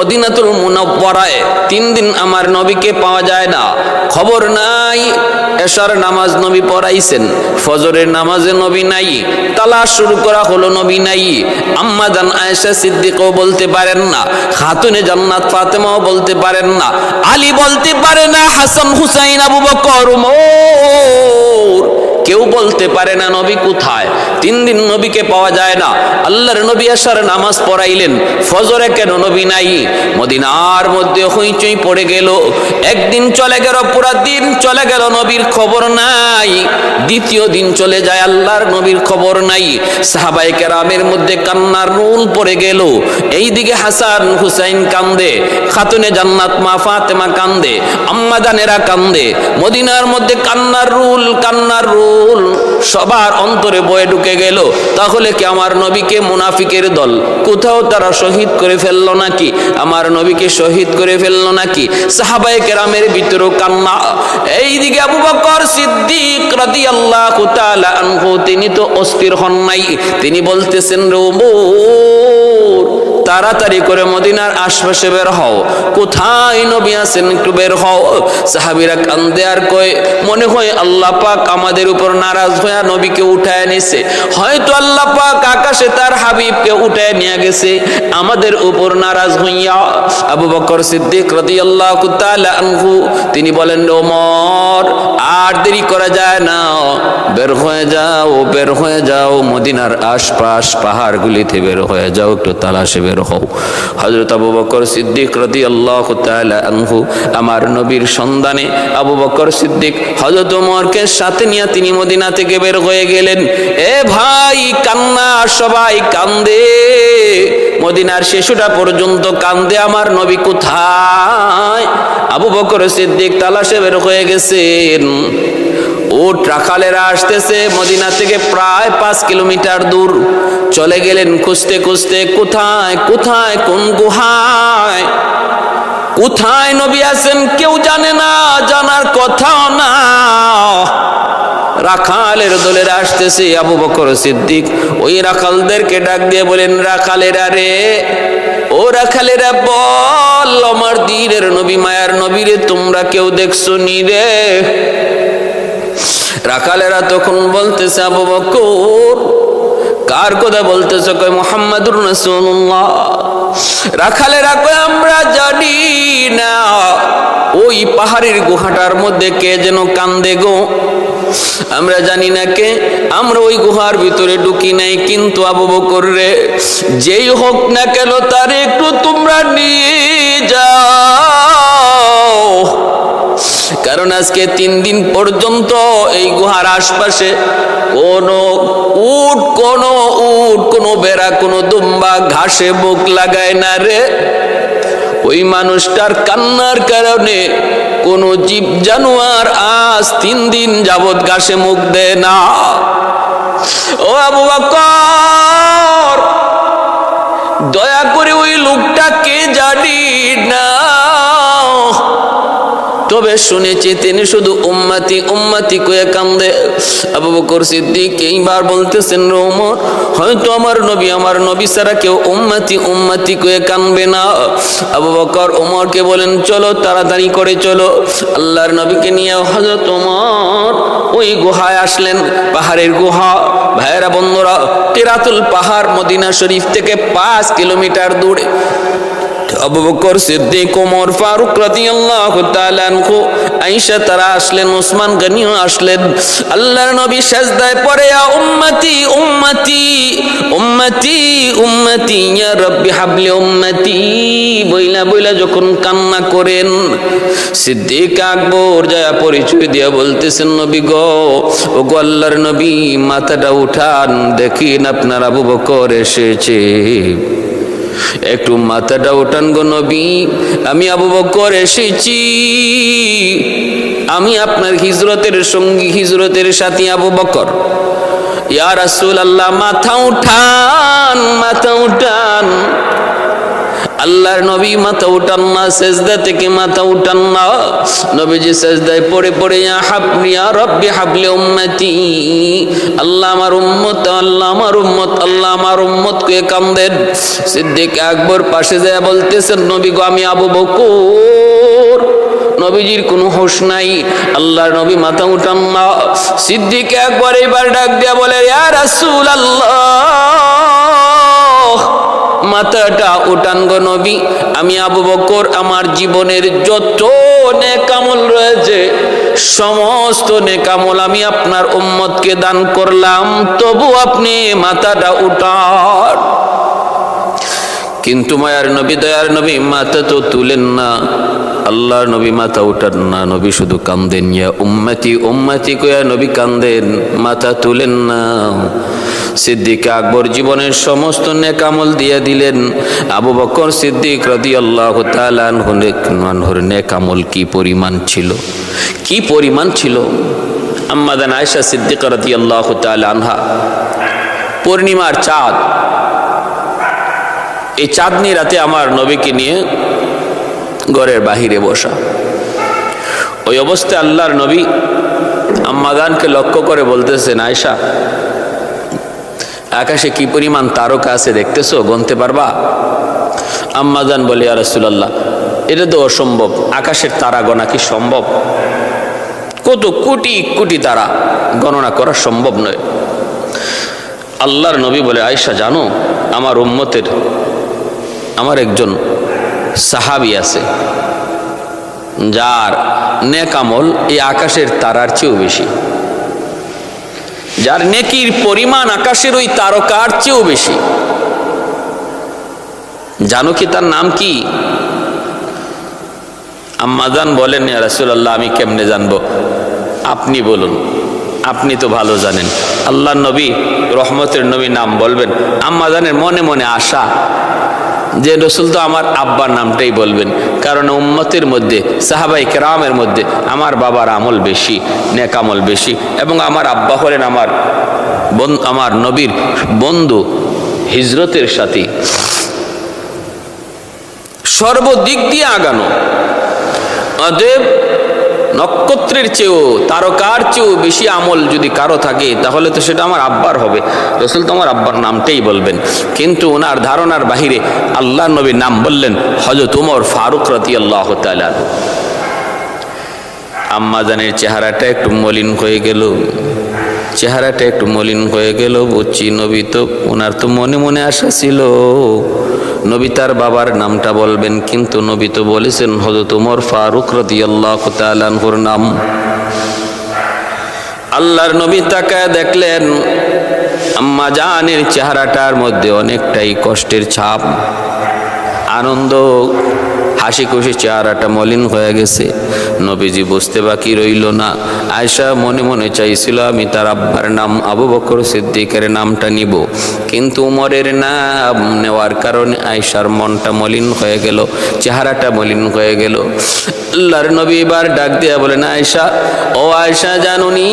মদিনাতুল মুনাব্বরায় তিন দিন আমার নবীকে পাওয়া যায় না। খবর নাই, এশার নামাজ নবী পড়াইছেন, ফজরের নামাজে নবী নাই, তালাশ শুরু করা হলো নবী নাই। আম্মা জান আয়েশা সিদ্দিকও বলতে পারেন না, খাতুনে জান্নাত ফাতেমাও বলতে পারেন না, আলী বলতে পারে না, হাসান, হুসাইন, আবু বকর, উমর। কেউ বলতে পারে না নবী কোথায়। তিন দিন নবীকে পাওয়া যায় না। আল্লাহর নবী আসার নামাজ পড়াইলেন। ফজরে কেন নবী নাই? মদিনার মধ্যে হইচই পড়ে গেল। একদিন চলে গেল, পুরা দিন চলে গেল, নবীর খবর নাই। দ্বিতীয় দিন চলে যায়, আল্লাহর নবীর খবর নাই। সাহাবাই কেরামের মধ্যে কান্নার রুল পড়ে গেল। এইদিকে হাসান হুসাইন কান্দে, খাতুনে জান্নাত মা ফাতেমা কান্দে আম্মা জানেরা কান্দে। মদিনার মধ্যে কান্নার রুল কান্নার রুল। সবার অন্তরে বয়ে ঢুকে গেল। তাহলে কি আমার নবীকে মুনাফিকের দল? কোথাও তারা শহীদ করে ফেলল নাকি? আমার নবীকে শহীদ করে ফেলল নাকি? সাহাবাই কেরামের ভিতরেও কান্না। এইদিকে আবু বকর সিদ্দিক তাআলা আনহু, তিনি তো অস্থির হন নাই। তিনি বলতেছেন রে ওমর তাড়াতাড়ি করে মদিনার আশপাশে বের হও। কোথায় নবী আছেন একটু বের হও। সাহাবিরা কান্দে আর কয়, মনে হয় আল্লাহ পাক আমাদের উপর নারাজ হয়ে নবীকে উঠায় নিছে। হয়তো আল্লাহ পাক আকাশে তার হাবিবকে উঠায় নিয়ে গেছে। আমাদের উপর নারাজ হইয়া। আবু বকর সিদ্দিক রাদিয়াল্লাহু তাআলা আনহু, তিনি বলেন, ওমর, আর দেরি করা যায় না। বের হয়ে যাও, বের হয়ে যাও, মদিনার আশপাশ পাহাড়গুলিতে বের হয়ে যাও, একটু তালাশে বের হও। হজরত আবু বকর সিদ্দিক রদি আল্লাহ আনহু আমার নবীর সন্ধানে আবু বকর সিদ্দিক হজরত ওমরকে সাথে নিয়ে তিনি মদিনা থেকে বের হয়ে গেলেন। এ ভাই, কান্না, সবাই কান্দে। মদিনার শিশুটা পর্যন্ত কান্দে, আমার নবী কোথায়? আবু বকর সিদ্দিক তালাশে বের হয়ে গেছেন। উট রাখালেরা আসতেছে, মদিনা থেকে প্রায় পাঁচ কিলোমিটার দূর। চলে গেলেন খুঁজতে খুঁজতে, কোথায় কোথায়, কোন গুহায়? কোথায় নবী আছেন কেউ জানে না, জানার কথাও না। রাখালের দলেরা আসতেছে, আবু বকর সিদ্দিক, ওই রাখালদেরকে ডাক দিয়ে বলেন, রাখালেরা রে, ও রাখালেরা বল, আমার দিনের নবী, মায়ার নবীরে তোমরা কেউ দেখছ নি রে? রাখালেরা তখন বলতেছে, আবু বকর, কার কথা বলতেছে? কয়, মোহাম্মদুর রাসূলুল্লাহ। রাখালেরা কয়, আমরা জানি না। ওই পাহাড়ের গুহাটার মধ্যে কে যেন কান্দে গো। আমরা জানি না কে। আমরা ওই গুহার ভিতরে ঢুকি নাই, কিন্তু আবু বকর রে, যেই হোক না কেন, তার একটু তোমরা নিয়ে যাও। কারণ আজকে তিন দিন পর্যন্ত এই গুহার আশপাশে কোনো উট কোনো উট, কোনো বেড়া, কোনো দুম্বা ঘাসে মুখ লাগায় না রে। ওই মানুষটার কান্নার কারণে কোন জীব জানোয়ার আজ তিন দিন যাবৎ ঘাসে মুখ দেয় না। ও আবু বকর, দয়া করে ওই লোকটাকে জানি তবে শুনেছি তিনি শুধু উম্মাতি উম্মাতি কয়ে কান্দে। আবু বকর সিদ্দিক এইবার বলতেছেন রে ওমর হয়তো আমার নবী আমার নবী ছাড়া কেউ উম্মাতি উম্মাতি কয়ে কানবে না। আবু বকর ওমরকে বলেন, চলো, তাড়াতাড়ি করে চলো। আল্লাহর নবীকে নিয়ে হজরত ওমর ওই গুহায় আসলেন, পাহাড়ের গুহা। ভাইয়েরা, বন্ধুরা কেরাতুল পাহাড় মদিনা শরীফ থেকে পাঁচ কিলোমিটার দূরে। আবু বকর সিদ্দিক ওমর ফারুক রাদিয়াল্লাহু তাআলা আনহু, আয়েশা তারা আসলেন ওসমান গনিও আসলেন। আল্লাহর নবী সাজদায় পড়ে, ইয়া উম্মতি উম্মতি উম্মতি উম্মতি, ইয়া রাব্বি হাবলি উম্মতি। বইলা বইলা যখন কান্না করেন, সিদ্দিক আকবর যায় পরিচয় দিয়া বলতেছেন, নবী গো ও গো আল্লাহর নবী, মাথাটা উঠান, দেখিন আপনার আবু বকর এসেছে। একটু মাথাটা ওঠান গো নবী, আমি আবু বকর এসেছি। আমি আপনার হিজরতের সঙ্গী, হিজরতের সাথী আবু বকর। ইয়া রাসূল আল্লাহ মাথা উঠান। আল্লাহর নবী মাথা উঠান না, সেজদা থেকে মাথা উঠান না। নবীজি সেজদায় পড়ে পড়ে হাবলি রব্বি হাবলি উম্মতি। আল্লাহ আমার উম্মত, আল্লাহ আমার উম্মত, আল্লাহ আমার উম্মত কে কামদেন সিদ্দিক আকবর পাশে যায় বলতেছেন, নবী গো, আমি আবু বকর। নবীজির কোনো হোশ নাই। আল্লাহর নবী মাথা উঠান না। সিদ্দিক একবার এবার ডাক দিয়া বলে, ইয়া রাসূল আল্লাহ মাথাটা উঠান গো নবী। আমি আবু বকর, আমার জীবনের যত নেকামল রয়েছে, সমস্ত নেকামল আমি আপনার উম্মতকে দান করলাম। তবু আপনি মাথাটা উঠান। কিন্তু মায়ার নবী, দয়ার নবী, মাথা তো তুলেন না। আল্লাহর নবী মাথা উঠান না। নবী শুধু কান্দেন, ইয়া উম্মতি উম্মতি কয়া নবী কান্দেন, মাথা তুলেন না। সিদ্দিক আকবর জীবনের সমস্ত নেকামল দিয়ে দিলেন। আবু বকর সিদ্দিক রদি আল্লাহ তালানহর নেকামল কি পরিমাণ ছিল? কি পরিমাণ ছিল? আম্মাদান আয়সা সিদ্দিক রদি আল্লাহ আনহা। পূর্ণিমার চাঁদ। এই চাঁদনি রাতে আমার নবীকে নিয়ে ঘরের বাহিরে বসা। ওই অবস্থায় আল্লাহর নবী আম্মাদানকে লক্ষ্য করে বলতেছেন আয়সা আকাশে কি পরিমাণ তারকা আছে দেখতেছো? গনতে পারবা? আম্মাদান বলে আর রসুলাল্লাহ, এটা তো অসম্ভব। আকাশের তারা গণা কি সম্ভব? কত কোটি কোটি তারা গণনা করা সম্ভব নয়। আল্লাহর নবী বলে আয়সা জানো, আমার উম্মতের, আমার একজন সাহাবি আছে, যার নেকামল এই আকাশের তারার চেয়েও বেশি। যার নেকির পরিমাণ আকাশের ওই তারকার চেয়েও বেশি। জানো কি তার নাম কি? আম্মাজান বলেন রাসুল্লাহ আমি কেমনে জানব? আপনি বলুন, আপনি তো ভালো জানেন। আল্লাহ নবী, রহমতের নবী নাম বলবেন। আম্মাজানের মনে মনে আশা যে রসুল তো আমার আব্বার নামটাই বলবেন। কারণ উম্মতের মধ্যে, সাহাবাই কেরামের মধ্যে আমার বাবার আমল বেশি নেকামল বেশি, এবং আমার আব্বা হলেন আমার আমার নবীর বন্ধু, হিজরতের সাথী। সর্বদিক দিয়ে আগানো। অতএব নক্ষত্রের চেয়েও, তারকার চেয়েও বেশি আমল যদি কারও থাকে, তাহলে তো সেটা আমার আব্বার হবে। রসুল তো আমার আব্বার নামটাই বলবেন। কিন্তু ওনার ধারণার বাহিরে আল্লাহ নবীর নাম বললেন হজরত উমর ফারুক রতি আল্লাহ আম্মাজানের চেহারাটা একটু মলিন হয়ে গেল। চেহারাটা একটু মলিন হয়ে গেল, বুঝছি নবী তো, ওনার তো মনে মনে আশা ছিল। নবী তার বাবার নামটা বলবেন, কিন্তু নবী তো বলেছেন হজরত উমর ফারুক রদি আল্লাহ তালানহুর নাম। আল্লাহর নবী তাকায় দেখলেন, আম্মা জানের চেহারাটার মধ্যে অনেকটাই কষ্টের ছাপ, আনন্দ হাসি খুশি চেহারাটা মলিন হয়ে গেছে। নবীজি বুঝতে বাকি রইল না। আয়সা মনে মনে চাইছিল, আমি তার আব্বার নাম আবু বকর সিদ্দিকের নামটা নিব। কিন্তু উমরের নাম নেওয়ার কারণে আয়সার মনটা মলিন হয়ে গেল, চেহারাটা মলিন হয়ে গেল। আল্লাহর নবী এবার ডাক দিয়া বলেন আয়সা ও আয়সা জানুনি,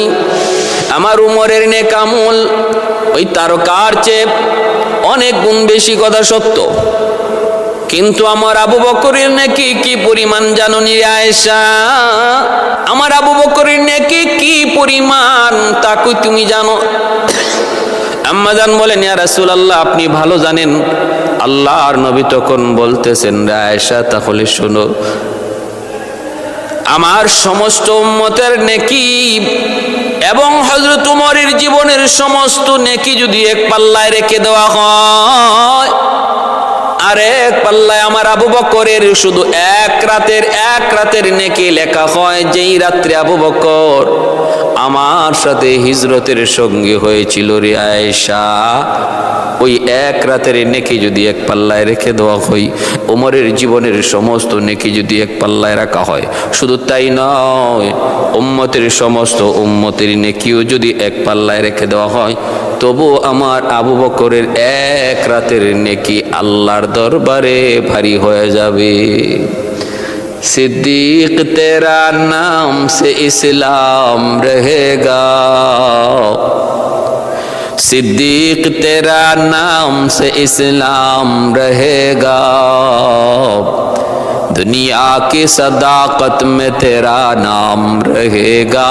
আমার উমরের নে নেকামুল ওই তারকার চেয়ে অনেক গুণ বেশি কথা সত্য। কিন্তু আমার আবু বকরের নাকি কি পরিমাণ জানো আয়েশা? আমার আবু বকরের নাকি কি পরিমাণ তাকে তুমি জানো? আম্মাজান বলেন, ইয়া রাসূল আল্লাহ আপনি ভালো জানেন। আল্লাহর নবী তখন বলতেছেন আয়েশা, তাহলে শোনো। আমার সমস্ত উম্মতের নেকি এবং হজরত উমরের জীবনের সমস্ত নেকি যদি এক পাল্লায় রেখে দেওয়া হয় আর এক পাল্লায় আমার আবু বকরের শুধু এক রাতের এক রাতের নেকি লেখা হয় যেই রাত্রে আবু বকর আমার সাথে হিজরতের সঙ্গে হয়েছিল রে আয়েশা। ওই এক রাতের নেকি যদি এক পাল্লায় রেখে দেওয়া হয়, ওমরের জীবনের সমস্ত নেকি যদি এক পাল্লায় রাখা হয়, শুধু তাই নয়, উম্মতের সমস্ত উম্মতের নেকিও যদি এক পাল্লায় রেখে দেওয়া হয় তবু আমার আবু বকরের এক রাতের নেকি আল্লাহর দরবারে ভারী হয়ে যাবে सिद्दीक तेरा नाम से इस्लाम रहेगा सिद्दीक तेरा नाम से इस्लाम रहेगा दुनिया की सदाकत में तेरा नाम रहेगा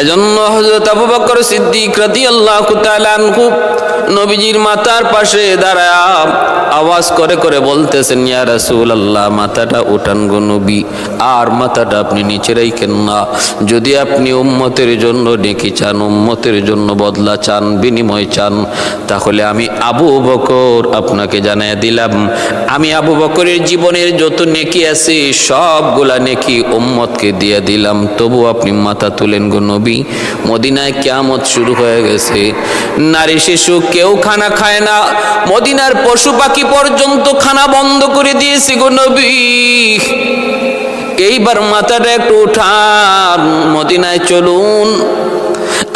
এজন্য হযরত আবু বকর সিদ্দিক রাদিয়াল্লাহু তাআলা আনহু নবীজির মাথার পাশে দাঁড়ায় আওয়াজ করে করে বলতেছেন, ইয়া রাসুল আল্লাহ মাথাটা উঠান গো নবী, আর মাথাটা আপনি নিচে রাখেন না। যদি আপনি উম্মতের জন্য ডেকে চান, উম্মতের জন্য বদলা চান, বিনিময় চান, তাহলে আমি আবু বকর আপনাকে জানাই দিলাম। আমি আবু বকরের জীবনের যত নেকি আছে, সবগুলা নেকি উম্মতকে দিয়ে দিলাম। তবু আপনি মাথা তুলেন গো নবী মদিনায় কেয়ামত শুরু হয়ে গেছে। নারী শিশু কেউ খানা খায় না, মদিনার পশু পাখি পর্যন্ত খানা বন্ধ করে দিয়েছে গো নবী। এইবার মাথাটা একটু উঠান, মদিনায় চলুন।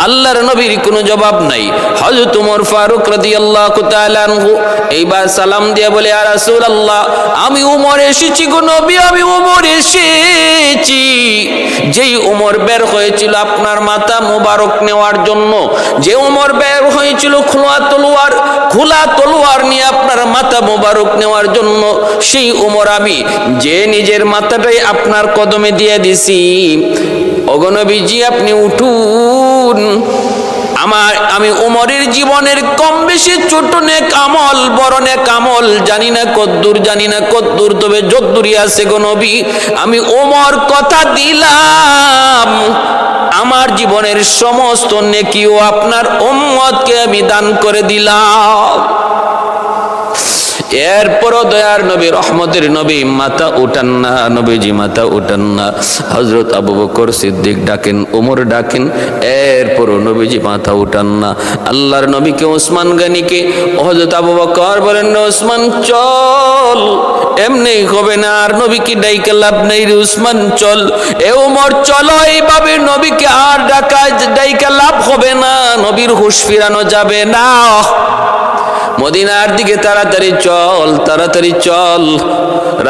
আল্লাহর নবীর কোনো জবাব নাই। হযরত ওমর ফারুক রাদিয়াল্লাহু তাআলা আনহু এইবার সালাম দিয়ে বলে আর রাসূলুল্লাহ, আমি ওমর এসেছি গো নবী, আমি ওমর এসেছি। যেই ওমর বের হয়েছিল আপনার মাথা মোবারক নেওয়ার জন্য, যে ওমর বের হয়েছিল খোলা তলোয়ার খোলা তলোয়ার নিয়ে আপনার মাথা মোবারক নেওয়ার জন্য, সেই ওমর আমি যে নিজের মাথাটাই আপনার কদমে দিয়ে দিছি অগনবীজি আপনি উঠুন। আমার, আমি উমরের জীবনের কম বেশি ছোট নে কামল বড় নে কামল জানি না কদ্দুর, জানি না কদ্দুর, তবে যদ্দুরি আছে গো নবী। আমি ওমর কথা দিলাম। আমার জীবনের সমস্ত নেকিও আপনার উম্মতকে আমি দান করে দিলাম। এরপরও দয়ার নবী রহমতের নবী মাথা উঠান না নবীজি মাথা উঠান না। হজরত আবু বকর সিদ্দিক ডাকেন উমর ডাকেন এরপরও নবীজি মাথা উঠান না। আল্লাহর নবীকে ওসমান গানিকে হজরত আবু বকর বলেন "না, ওসমান চল এমনি হবে না আর নবীকে ডাইকে লাভ নেই রে উসমান চল। এ উমর চল এইভাবে নবীকে আর ডাকা ডাইকে লাভ হবে না নবীর হুশ ফিরানো যাবে না। মদিনার দিকে তাড়াতাড়ি চল তাড়াতাড়ি চল।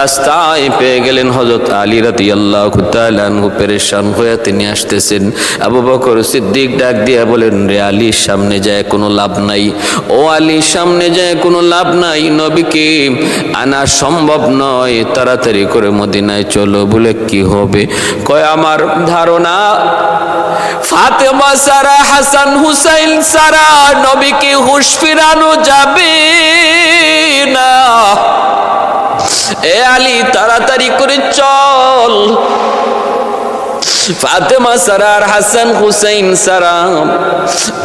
রাস্তায় পেয়ে গেলেন হজরত আলী রাতি আল্লাহ আনহু, পেরেশান হয়ে তিনি আসতেছেন। আবু বকর সিদ্দিক ডাক দিয়া বলেন, রে আলীর সামনে যায় কোনো লাভ নাই। ও আলীর সামনে যায় কোনো লাভ নাই নবীকে। আনা সম্ভব নয়, তাড়াতাড়ি করে মদিনায় চলো, বলে কি হবে? কয়, আমার ধারণা ফাতেমা সারা, হাসান হুসাইন সারা, নবীকে হুশ ফিরানো যাবে না। এ আলী, তাড়াতাড়ি করে চল। ফাতেমা সারার হাসান হুসাইন সারা,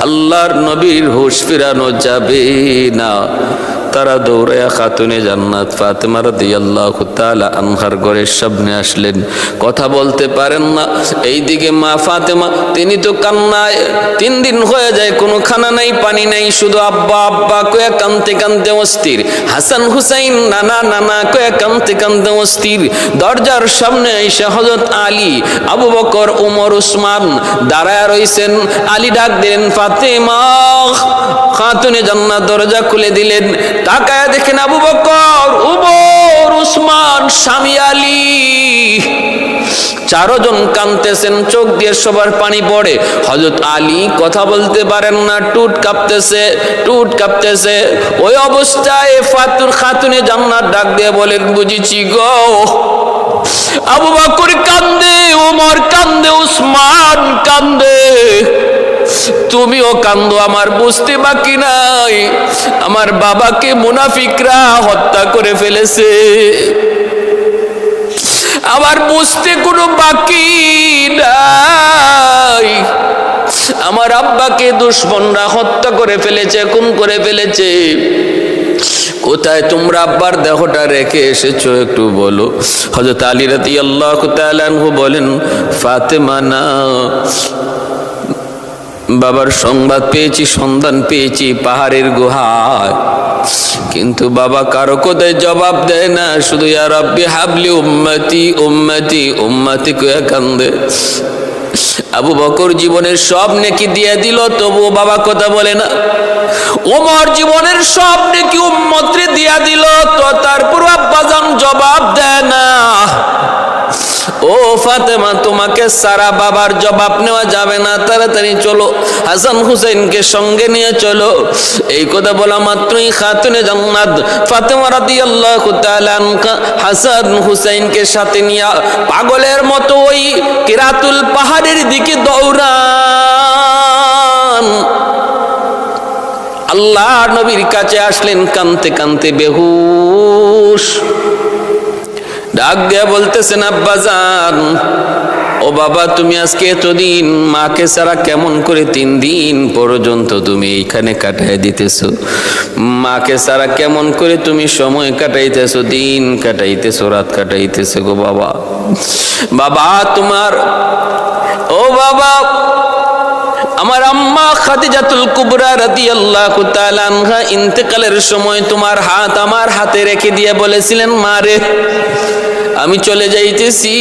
আল্লাহর নবীর হুশ ফিরানো যাবে না। তারা দৌড়াইয়া খাতুনে জান্নাত ফাতেমার রাদিয়াল্লাহু তাআলা আনহার ঘরের সামনে আসলেন। কথা বলতে পারেন না। এইদিকে মা ফাতেমা, তিনি তো কান্নায় তিন দিন হয়ে যায়, কোনো খানা নাই, পানি নাই, শুধু আব্বা আব্বা কয়ে কানতে কানতে অস্থির। হাসান হুসাইন নানা নানা কয়ে কানতে কানতে অস্থির। দরজার সামনে এসে হযরত আলী, আবু বকর ওমর উসমান দাঁড়ায় রয়েছেন আলী ডাক দিলেন, ফাতেমা! খাতুনে জান্নাত দরজা খুলে দিলেন। তাকায় দেখেন আবু বকর, উমর, উসমান, স্বামী আলী। চারজন কানতেছেন চোখ দিয়ে সবার পানি পড়ে। হজরত আলী কথা বলতে পারেন না, টুট কাঁপতেছে টুট কাঁপতেছে। ওই অবস্থায় ফাতুর খাতুনে জান্নাত ডাক দিয়ে বলেন, বুঝেছি গো। আবু বকর কান্দে, উমর কান্দে, উসমান কান্দে। তুমিও কান্দো, আমার বুঝতে বাকি নাই। আমার বাবাকে মুনাফিকরা হত্যা করে ফেলেছে। আমার বুঝতে কোনো বাকি নাই। আমার আব্বাকে দুশ্মনরা হত্যা করে ফেলেছে, খুন করে ফেলেছে। কোথায় তোমরা আব্বার দেহটা রেখে এসেছ একটু বলো? হজরত আলী রাতি আল্লাহ বলেন, ফাতেমা না। বাবার সংবাদ পেয়েছি, সন্ধান পেয়েছি, পাহাড়ের গুহায়। কিন্তু বাবা কারও কোথায় জবাব দেয় না, শুধু রব্বি হাবলি উম্মতি উম্মতি উম্মতি কয়া কান্দে। আবু বকর জীবনের সব নেকি দিয়ে দিল, তবুও বাবা কথা বলে না। ওমর জীবনের সব নেকি উম্মত্রে দিয়া দিল, তো তারপর আব্বাজান জবাব দেয় না। ও ফাতেমা, তোমাকে সারা বাবার জবাব নেওয়া যাবে না। তাড়াতাড়ি চলো, হাসান হুসেনকে সঙ্গে নিয়ে চলো। এই কথা বলা মাত্রই খাতুনে জান্নাত ফাতেমা রাদিয়াল্লাহু তাআলা হাসান হুসেনকে সাথে নিয়ে পাগলের মতো ওই কিরাতুল পাহাড়ের দিকে দৌড়ান। আল্লাহ নবীর কাছে আসলেন, কানতে কানতে বেহুশ। ডাক দিয়া বলতেছেন আব্বাজান ও বাবা, তুমি আজকে এতদিন মাকে ছাড়া কেমন করে তিন দিন পর্যন্ত তুমি এইখানে কাটাই দিতেছো? মাকে ছাড়া কেমন করে তুমি সময় কাটাইতেছো, দিন কাটাইতেছো, রাত কাটাইতেছো গো বাবা? বাবা, তোমার, ও বাবা আমার আম্মা খাদিজাতুল কুবরা রাদিয়াল্লাহু তাআলা আনহা ইন্তেকালের সময় তোমার হাত আমার হাতে রেখে দিয়ে বলেছিলেন মারে আমি চলে যাইতেছি।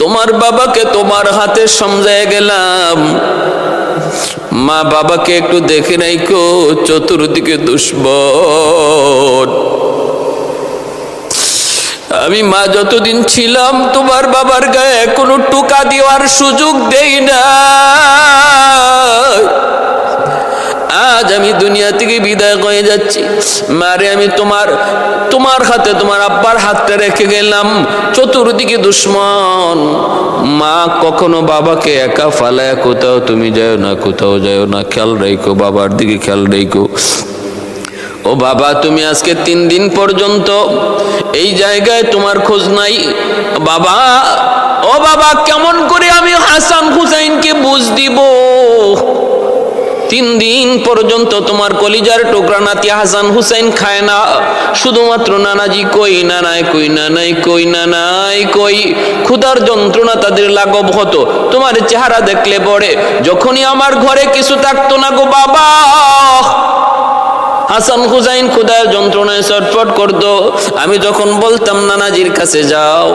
তোমার বাবাকে তোমার হাতে সমঝায় গেলাম। মা বাবাকে একটু দেখে নাইকো, চতুর্দিকে দুশ্মন আমি মা যতদিন ছিলাম, তোমার বাবার গায়ে কোনো টুকা দেওয়ার সুযোগ দেই না আজ আমি দুনিয়া থেকে বিদায় হয়ে যাচ্ছি। মারে, আমি তোমার তোমার হাতে, তোমার আব্বার হাতটা রেখে গেলাম। চতুর্দিকে দুশ্মন। মা, কখনো বাবাকে একা ফালায়, কোথাও তুমি যাও না, কোথাও যাও না। খেয়াল রেখো, বাবার দিকে খেয়াল রেখো। ও বাবা, তুমি আজকে তিন দিন পর্যন্ত এই জায়গায় তোমার খোঁজ নাই। বাবা, ও বাবা, কেমন করে আমি হাসান হুসাইনকে বুঝ দিব? তিন দিন পর্যন্ত তোমার কলিজার টুকরা নাতি হাসান হুসাইন খায় না। শুধুমাত্র নানাজি কই, নানাই কই নানাই কই নানাই কই। ক্ষুধার যন্ত্রণা তাদের লাঘব হতো, তোমার চেহারা দেখলে পড়ে যখনই আমার ঘরে কিছু থাকতো না গো বাবা। হাসান হুসাইন খুদার যন্ত্রণায় চটপট করতো। আমি যখন বলতাম, নানাজির কাছে যাও।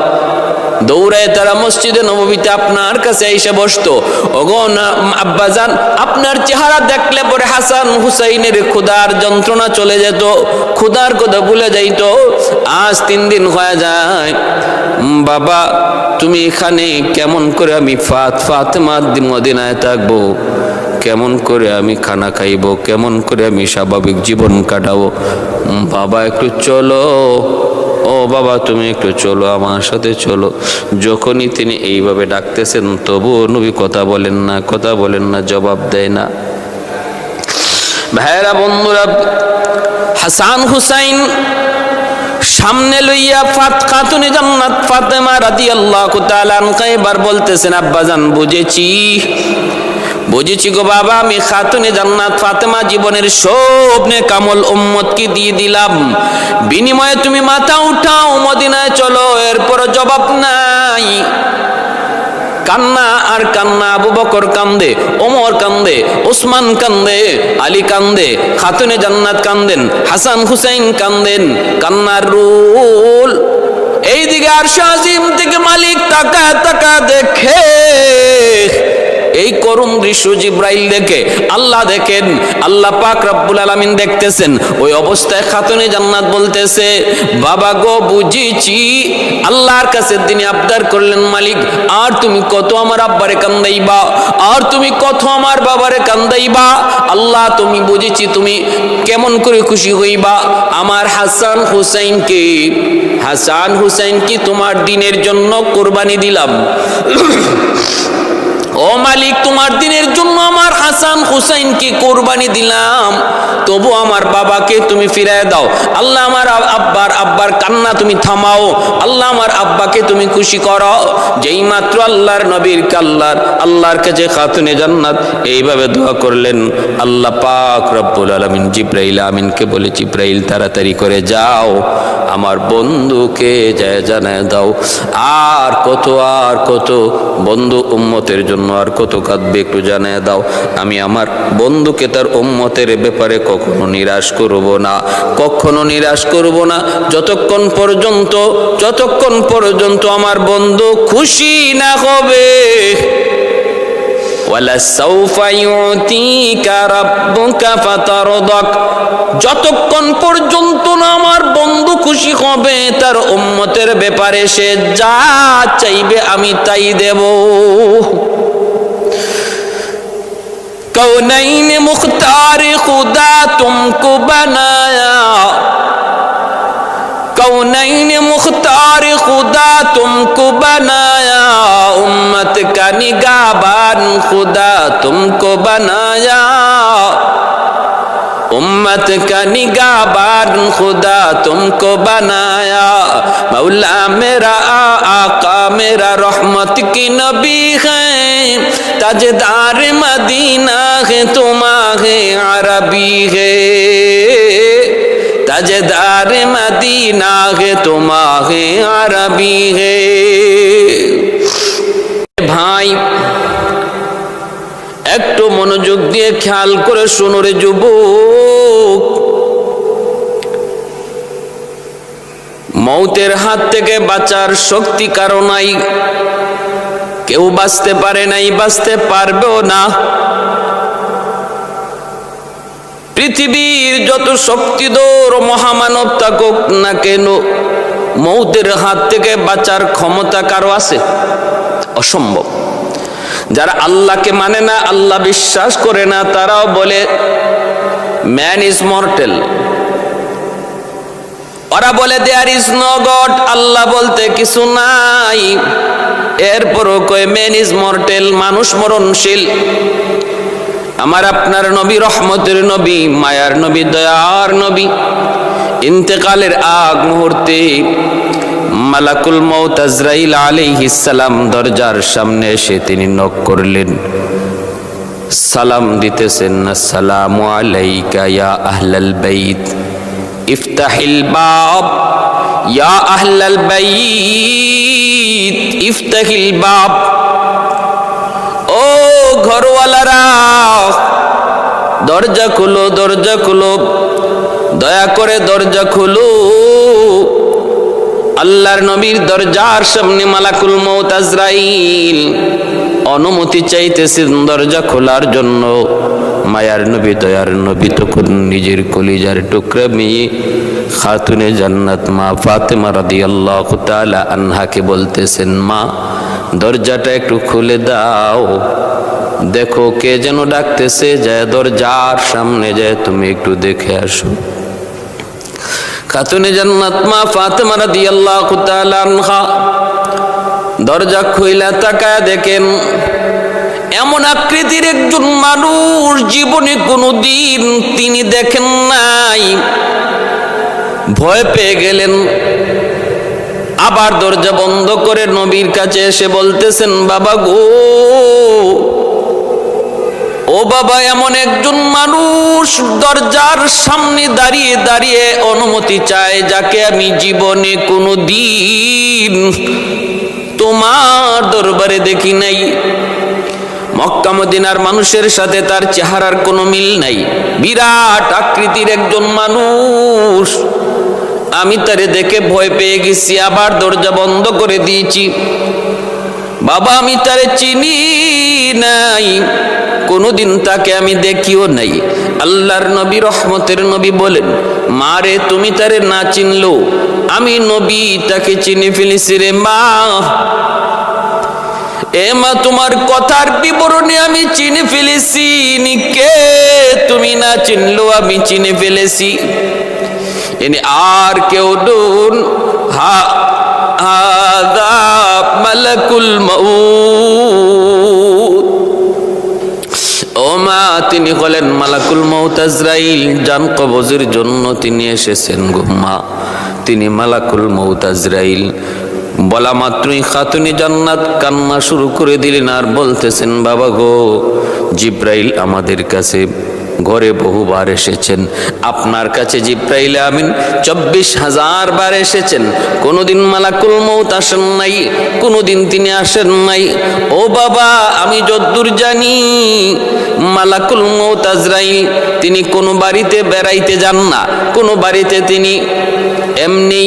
দৌড়ায় তারা মসজিদে নবমীতে আপনার কাছে এসে বসতো। ওগো না, আব্বাজান, আপনার চেহারা দেখলে পরে হাসান হুসাইনের ক্ষুদার যন্ত্রণা চলে যেত ক্ষুদার কথা ভুলে যাইত। আজ তিন দিন হয়ে যায়। বাবা, তুমি এখানে কেমন করে আমি ফাত ফাতেমা মদিনায় থাকব? কেমন করে আমি খানা খাইব? কেমন করে আমি স্বাভাবিক জীবন কাটাবো? বাবা একটু চলো। ও বাবা, তুমি একটু চলো, আমার সাথে চলো। যখনই তিনি এইভাবে ডাকতেছেন, তবুও নবী কথা বলেন না, কথা বলেন না, জবাব দেয় না। ভাইরা বন্ধুরা, হাসান হুসাইন সামনে লইয়া ফাত খাতুনে জান্নাত ফাতেমা রাদিয়াল্লাহু তাআলা আনহা এবার বলতেছেন, আব্বাজান, বুঝেছি। বুঝেছি গো বাবা, আমি খাতুনে জান্নাত ফাতেমা জীবনের সব কামল উম্মতকে দিয়ে দিলাম। বিনিময়ে তুমি মাথা উঠাও, মদিনায় চলো, এরপর জবাব নাই। কান্না আর কান্না, আবু বকর কান্দে, ওমর কান্দে, ওসমান কান্দে, আলী কান্দে, খাতুনে জান্নাত কান্দেন, হাসান হুসাইন কান্দেন, কান্নার রুল। এইদিকে আর শাহিম থেকে মালিক তাকা তাকা দেখে এই করুণ দৃশ্য জিব্রাইল দেখে আল্লাহ দেখেন, আল্লাহ পাক রব্বুল আলামিন দেখতেছেন। ওই অবস্থায় খাতুনে জান্নাত বলতেছে, বাবা গো, বুঝেছি। আল্লাহর কাছে তিনি আবদার করলেন, মালিক, আর তুমি কত আমার আব্বারে কান্দাইবা? আর তুমি কত আমার বাবারে কান্দাইবা? আল্লাহ, তুমি বুঝেছি, তুমি কেমন করে খুশি হইবা? আমার হাসান হুসাইনকে হাসান হুসাইনকে তোমার দিনের জন্য কোরবানি দিলাম? ও মালিক, তোমার দিনের জন্য আমার হাসান হুসাইনকে কোরবানি দিলাম। তবু আমার বাবাকে তুমি ফিরায় দাও। আল্লাহ আমার আব্বার আব্বার কান্না তুমি থামাও। আল্লাহ আমার আব্বাকে তুমি খুশি করো। যেই মাত্র আল্লাহর নবীর কাল্লার, আল্লাহর কাছে খাতুনে জান্নাত, এইভাবে দোয়া করলেন। আল্লাহ পাক রব্বুল আলামিন জিব্রাইল আমিনকে বলে, জিব্রাইল, তাড়াতাড়ি করে যাও। আমার বন্ধুকে যায় জানায় দাও। আর কত আর কত বন্ধু উম্মতের জন্য আর কত কাঁদবে একটু জানিয়ে দাও। আমি আমার বন্ধুকে তার উম্মতের ব্যাপারে কখনো নিরাশ করব না, কখনো নিরাশ করব না। যতক্ষণ পর্যন্ত যতক্ষণ পর্যন্ত আমার বন্ধু খুশি না হবে। যতক্ষণ পর্যন্ত না আমার বন্ধু খুশি হবে, তার উম্মতের ব্যাপারে সে যা চাইবে আমি তাই দেব। कौनैन मुख्तार खुदा तुमको बनाया कौनैन मुख्तार खुदा तुमको बनाया उम्मत का निगाबान खुदा तुमको बनाया उम्मत का निगाबान खुदा तुमको बनाया मौला मेरा आका मेरा रहमत की नबी है ताजदार मदीना है तुम्हारे अरबी है ताजदार मदीना है तुम्हारे अरबी है ভাই একটু মনোযোগ দিয়ে খেয়াল করে শোনো রে যুবক মৌতের হাত থেকে বাঁচার শক্তি কারও নাই। কেউ বাঁচতে পারে নাই, বাঁচতে পারবেও না। পৃথিবীর যত শক্তিধর মহামানব থাকুক না কেন, মৌতের হাত থেকে বাঁচার ক্ষমতা কারও আছে? অসম্ভব। যারা আল্লাহকে মানে না, আল্লাহ বিশ্বাস করে না, তারাও বলে ম্যান ইজ মর্টেল ওরা বলে there is no god Allah বলতে, কিছু নাই। এরপরও কয় মেন ইজ মর্টেল মানুষ মরণশীল। আমার আপনার নবী রহমতের নবী, মায়ার নবী, দয়ার নবী, ইন্তেকালের আগ মুহূর্তে মালাকুল মৌত আজরাইল সালাম দরজার সামনে এসে তিনি নক করলেন। সালাম দিতেছেন, আসসালামু আলাইকা ইয়া আহলাল বাইত। ইফতাহিল বাব, ইয়া আহলাল বাইত, ইফতাহিল বাব। ও ঘরওয়ালারা, দরজা খুলো দরজা খুলো, দয়া করে দরজা খুলো। আল্লাহর নবীর দরজার সামনে মালাকুল মৌত আজরাইল, অনুমতি চাইতেছেন দরজা খোলার জন্য। মায়ার নবী, দয়ার নবী তখন নিজের কলিজার টুকরা মেয়ে খাতুনে জান্নাত মা ফাতেমা রাদিয়াল্লাহু তাআলা আনহাকে বলতেছেন, মা, দরজাটা একটু খুলে দাও। দেখো কে যেন ডাকতেছে, যায় দরজার সামনে, যায় তুমি একটু দেখে আসো। খাতুনে জান্নাত মা ফাতেমা রাদিয়াল্লাহু তাআলা আনহা দরজা খুইলা তাকায় দেখেন এমন আকৃতির একজন মানুষ জীবনে কোনোদিন তিনি দেখেন নাই। ভয় পেয়ে গেলেন। আবার দরজা বন্ধ করে নবীর কাছে এসে বলতেছেন, বাবা গো, ও বাবা, এমন একজন মানুষ দরজার সামনে দাঁড়িয়ে দাঁড়িয়ে অনুমতি চায়, যাকে আমি জীবনে কোনো দিন তোমার দরবারে দেখি নাই। মক্কা মদিনার মানুষের সাথে তার চেহারার কোনো মিল নাই। বিরাট আকৃতির একজন মানুষ। আমি তারে দেখে ভয় পেয়ে গেছি, আবার দরজা বন্ধ করে দিয়েছি। বাবা, আমি তারে চিনি নাই। কোনোদিন তাকে আমি দেখিও নাই। আল্লাহর নবী, রহমতের নবী বলেন মারে তুমি তারে না চিনলো আমি নবী তাকে চিনে ফেলেছি রে মা। এ মা, তোমার কথার বিবরণে আমি চিনে ফেলেছি। নি কে? তুমি না চিনলো আমি চিনে ফেলেছি। এনে আর কেউ ডুন হা, হাদা মালাকুল মাউত। মা, তিনি হলেন মালাকুল মৌত আজরাইল। জান কবজের জন্য তিনি এসেছেন গো মা। তিনি মালাকুল মৌত আজরাইল। বলা মাত্রই, খাতুনি জান্নাত কান্না শুরু করে দিলেন আর বলতেছেন, বাবা গো, জিব্রাইল আমাদের কাছে ঘরে বহুবার এসেছেন। আপনার কাছে জিব্রাইল আমিন চব্বিশ হাজার বার এসেছেন। কোনোদিন মালাকুল মৌত আসেন নাই, কোনোদিন তিনি আসেন নাই। ও বাবা, আমি যদ্দূর জানি, মালাকুল মৌত আজরাইল, তিনি কোনো বাড়িতে বেড়াইতে যান না। কোনো বাড়িতে তিনি এমনি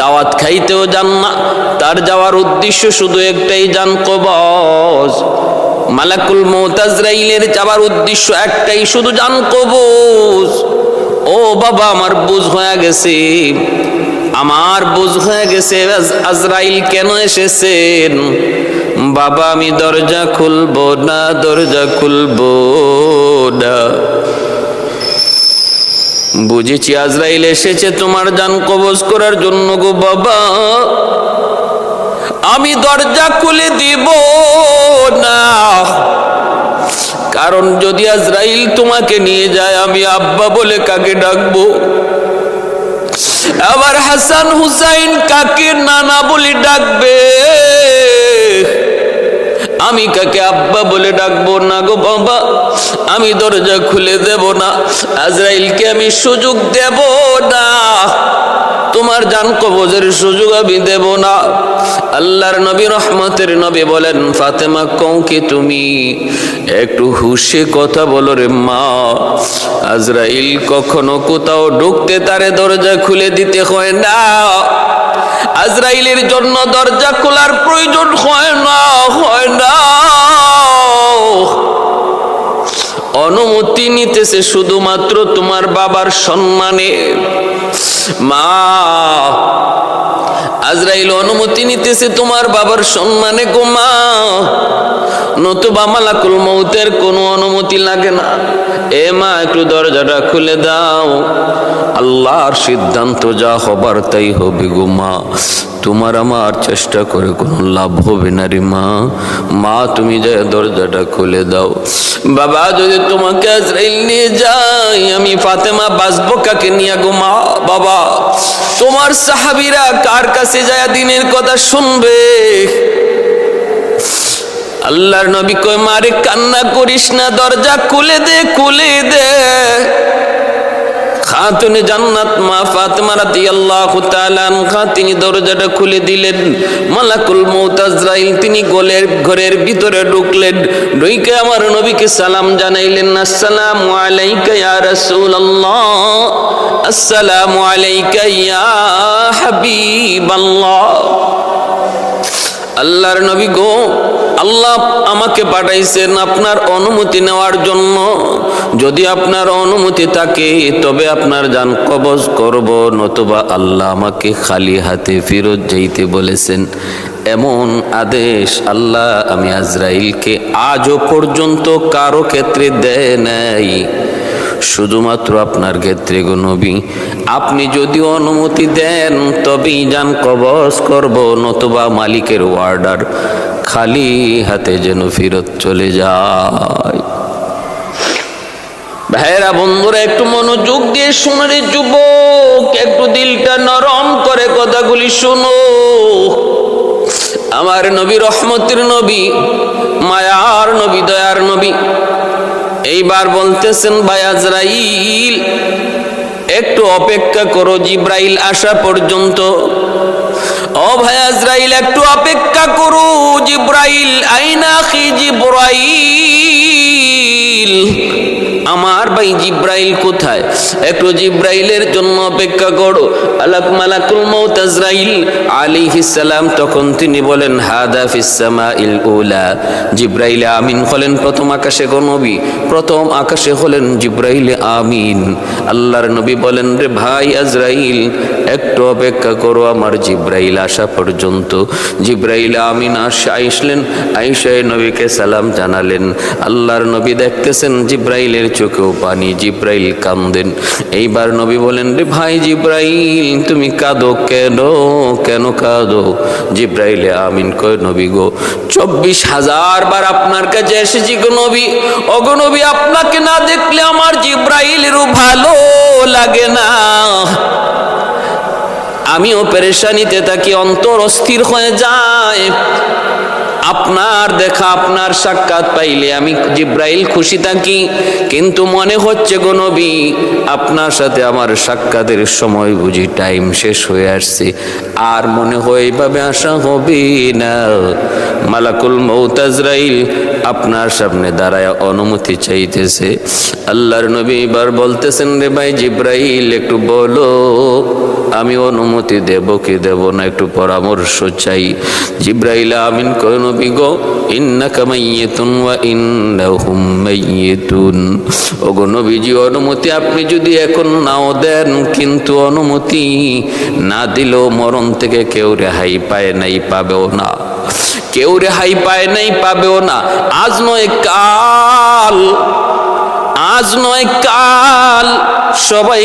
দাওয়াত খাইতেও যান না। তার যাওয়ার উদ্দেশ্য শুধু একটাই যান কবজ। মালাকুল মৌতাজরাইলের যাওয়ার উদ্দেশ্য একটাই, শুধু যান কবজ। ও বাবা, আমার বুঝ হয়ে গেছে। আমার বুঝ হয়ে গেছে আজরাইল কেন এসেছেন? বাবা, আমি দরজা খুলবো না, দরজা খুলবো না। বুঝেছি, আজরাইল এসেছে তোমার জান কবজ করার জন্য গো বাবা। আমি দরজা খুলে দিব না। কারণ যদি আজরাইল তোমাকে নিয়ে যায়, আমি আব্বা বলে কাকে ডাকবো? আবার হাসান হুসাইন কাকে নানা বলে ডাকবে? আমি কাকে আব্বা বলে ডাকবো? না গো বাবা, আমি দরজা খুলে দেব না। আজরাইলকে আমি সুযোগ দেব না। তোমার জান কবজের সুযোগ আমি দেব না। আল্লাহর নবী রহমতের নবী বলেন, ফাতেমা কৌকে তুমি? একটু হুশে কথা বলো রে মা। আজরাইল কখনো কোথাও ঢুকতে তারে দরজা খুলে দিতে হয় না। আজরাইলের জন্য দরজা খোলার প্রয়োজন হয় না হয় না। অনুমতি নিতেছে শুধুমাত্র তোমার বাবার সম্মানে। মা আজরাইল অনুমতি নিতেছে তোমার বাবার সম্মানে গো মা। নতুবা মালাকুল মৌতের কোনো অনুমতি লাগে না। এ মা, একটু দরজাটা খুলে দাও। আল্লাহর সিদ্ধান্ত যা হবার তাই হবে গো মা। তোমার আমার চেষ্টা করে কোনো লাভ হবে না রে মা। মা, তুমি যে দরজাটা খুলে দাও। বাবা, যদি তোমাকে নিয়ে যাই, আমি ফাতেমা বাঁচবো কাকে নিয়ে গো মা। বাবা, তোমার সাহাবিরা কার কাছে যায় দিনের কথা শুনবে? আল্লাহর নবী কই মারে কান্না করিস না, দরজা খুলে দে খুলে দে। খাতুনে জান্নাত মা ফাতেমা রাদিয়াল্লাহু তাআলা আনহা, তিনি দরজাটা খুলে দিলেন। মালাকুল মউত আজরাইল, তিনি গোলের ঘরের ভিতরে ঢুকলেন। ঢুকে আমার নবীকে সালাম জানাইলেন, আসসালামু আলাইকা ইয়া রাসূলুল্লাহ, আসসালামু আলাইকা ইয়া হাবিবাল্লাহ। আল্লাহর নবী গো আল্লাহ আমাকে পাঠাইছেন আপনার অনুমতি নেওয়ার জন্য। যদি আপনার অনুমতি থাকে, তবে আপনার যান কবজ করব, নতুবা আল্লাহ আমাকে খালি হাতে ফেরত যাইতে বলেছেন। এমন আদেশ আল্লাহ আমি আজরাইলকে আজও পর্যন্ত কারও ক্ষেত্রে দেয় নাই। শুধুমাত্র আপনার ক্ষেত্রে গো নবী। আপনি যদি অনুমতি দেন, তবেই যান কবজ করব, নতুবা মালিকের ওয়ার্ডার খালি হাতে যেন ফেরত চলে যায়। ভাইরা বন্ধুরা, একটু মনোযোগ দিয়ে শুনে যুবক, একটু দিলটা নরম করে কথাগুলি শোনো। আমার নবী রহমতের নবী, মায়ার নবী, দয়ার নবী এইবার বলতেছেন, ভাই আজরাইল, একটু অপেক্ষা করো, জিব্রাইল আসা পর্যন্ত। ও ভাই আজরাইল, একটু অপেক্ষা করো, জিব্রাইল, আইনা কি জিব্রাইল। আমার ভাই জিব্রাইল কোথায়? একটু জিব্রাইলের জন্য অপেক্ষা করো। আলাক মালাকুল মৌত আজরাইল আলাইহিস সালাম তখন তিনি বলেন, হাদা ফিস সামাইল উলা। জিব্রাইল আমিন হলেন প্রথম আকাশে গো নবী। প্রথম আকাশে হলেন জিব্রাইল আমিন। আল্লাহর নবী বলেন, রে ভাই আজরাইল, একটু অপেক্ষা করো, আমার জিব্রাইল আসা পর্যন্ত। জিব্রাইল আমিন আসে, আইসলেন আইসায় নবীকে সালাম জানালেন। আল্লাহর নবী দেখতেছেন জিব্রাইলের চোখেও পানি জিব্রাইল কান্দেন। এইবার নবী বলেন, রে ভাই জিব্রাইল, তুমি কাঁদো কেন? কেন কাঁদো? জিব্রাইলে, আমিন কয় নবী গো, চব্বিশ হাজার বার আপনার কাছে এসেছি গো নবী। অগো নবী, আপনাকে না দেখলে আমার জিব্রাইলেরও ভালো লাগে না। আমিও পেরেশানিতে থাকি, অন্তর অস্থির হয়ে যায়। আপনার দেখা, আপনার সাক্ষাৎ পাইলে আমি জিব্রাইল খুশি থাকি। কিন্তু মনে হচ্ছে গো নবী, আপনার সাথে আমার সাক্ষাতের সময় বুঝি টাইম শেষ হয়ে আসছে। আর মনে হয় এইভাবে আসা হবে না। মালাকুল মৌতাজরাইল আপনার সামনে দাঁড়ায় অনুমতি চাইতেছে। আল্লাহর নবী এবার বলতেছেন, রে ভাই জিব্রাইল, একটু বলো, আমি অনুমতি দেব কি দেব না? একটু পরামর্শ চাই। জিব্রাইল আমিন কয় নবী গো ওয়া ইন্নাহুম মাইয়িতুন। ওগো নবীজি, অনুমতি আপনি যদি এখন নাও দেন, কিন্তু অনুমতি না দিলেও মরণ থেকে কেউ রেহাই পায় নাই, পাবেও না। কেউ রেহাই পায় নাই, পাবেও না। আজ নয় কাল, আজ নয় কাল সবাই